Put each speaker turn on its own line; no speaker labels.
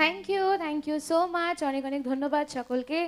Thank you thank you so much অনেক অনেক ধন্যবাদ সকলকে।